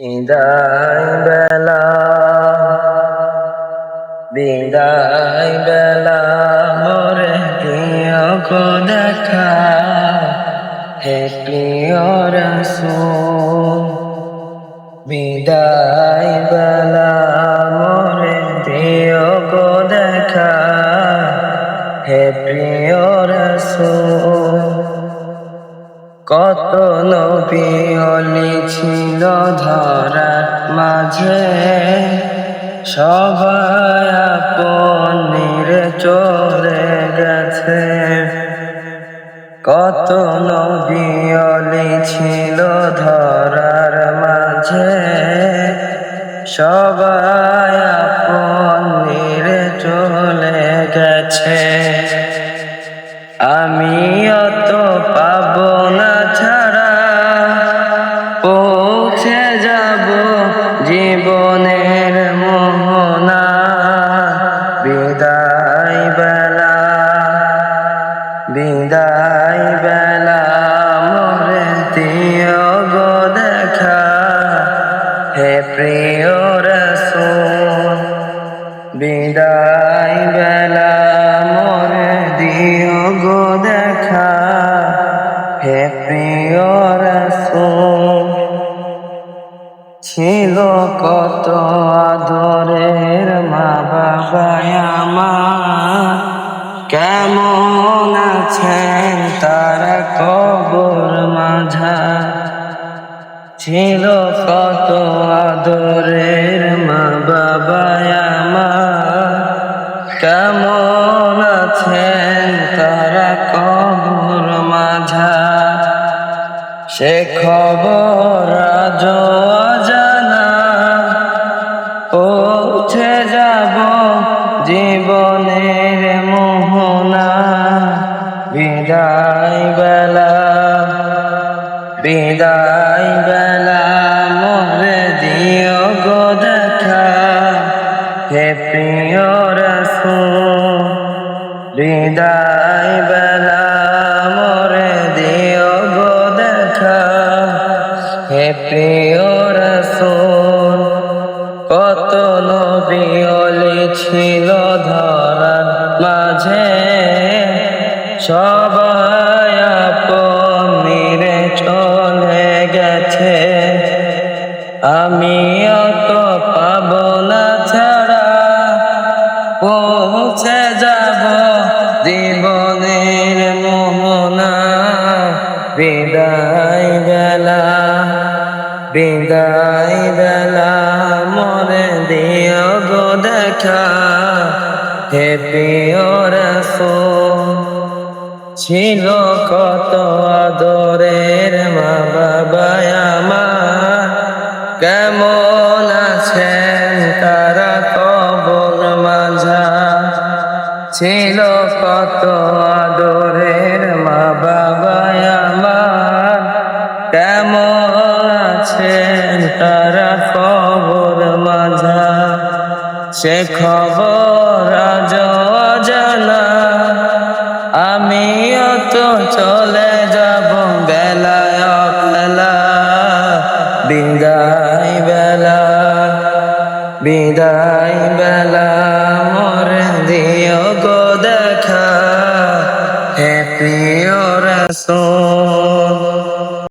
বিদায় বেলা বিদায় বেলা, মোরে প্রিয় গো দেখা। হে প্রিয় রসুল, বিদায় বেলা, মোরে প্রিয় দেখা। হে প্রিয় রসুল কত নবী অলি ছিল ধরার মাঝে। সবাই আপন চলে গেছে। কত নবী অলি ছিল ধরার মাঝে। সবাই আপন চলে গেছে। আমিও তো পাবো না হে প্রিয় রসুল, বিদায় বেলা মোরে দিও গো দেখা। হে প্রিয় রসুল, ছিল কত আদরের মা বাবা আমার। কেমন আছেন ছিল কত আদরের মা বাবা কেমন আছেন তারা কবর মাঝা সে খবর জানা পৌঁছে যাব জীবনের মোহনা। বিদায় বেলা, বিদায় বিদায় বেলা মোরে দিও গো দেখা। হে প্রিয় রসুল, কত নবী ছিল ধরার মাঝে। সবাই আপন নিরে চলে গেছে। আমিও তো পাবো না ছাড়া পৌঁছে যাব জীবনের মোহনা বিদায় বেলা বিদায় বেলা মরে দিও গো দেখা হে প্রিয় ছিল কত আদরের মা বাবা আমার, কেমন ছিল কত আদরের মা বাবা আমার। কেমন আছেন তারা কবর মাঝা সে খবর আজ জানা আমিও তো চলে যাব বেলায় বেলা বিদায় বেলা, বিদায় দিও